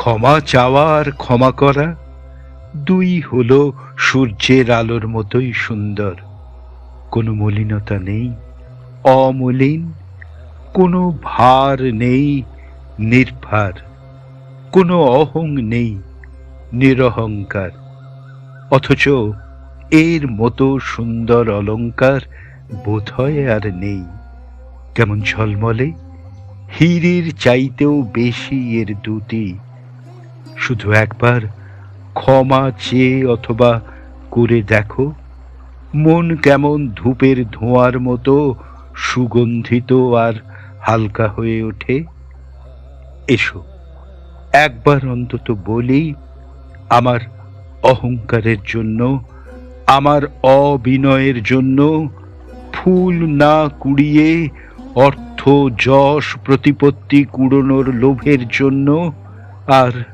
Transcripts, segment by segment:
ক্ষমা চাওয়া আর ক্ষমা করা, দুই হলো সূর্যের আলোর মতোই সুন্দর। কোনো মলিনতা নেই, অমলিন, কোনো ভার নেই, নির্ভার, কোনো অহং নেই, নিরহংকার। অথচ এর মতো সুন্দর অলংকার বোধহয় আর নেই। কেমন ঝলমলে, হীরের চাইতেও বেশি এর দুটি শুধু একবার ক্ষমা চেয়ে অথবা করে দেখো। মন কেমন ধূপের ধোঁয়ার মতো সুগন্ধিত আর হালকা হয়ে ওঠে। এসো, একবার অন্তত বলি, আমার অহংকারের জন্য, আমার অবিনয়ের জন্য ফুল না কুড়িয়ে অর্থ যশ প্রতিপত্তি কুড়োনোর লোভের জন্য আর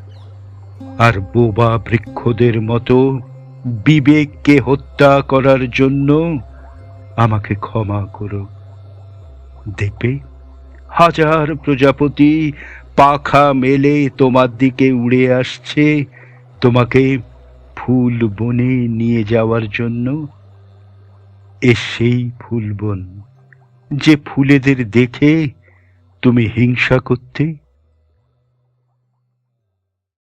আর বোবা বৃক্ষদের মতো বিবেককে হত্যা করার জন্য আমাকে ক্ষমা করো। দেখবে, হাজার প্রজাপতি পাখা মেলে তোমার দিকে উড়ে আসছে। তোমাকে ফুল বনে নিয়ে যাওয়ার জন্য এ সেই ফুলবন যে ফুলেদের দেখে তুমি হিংসা করতে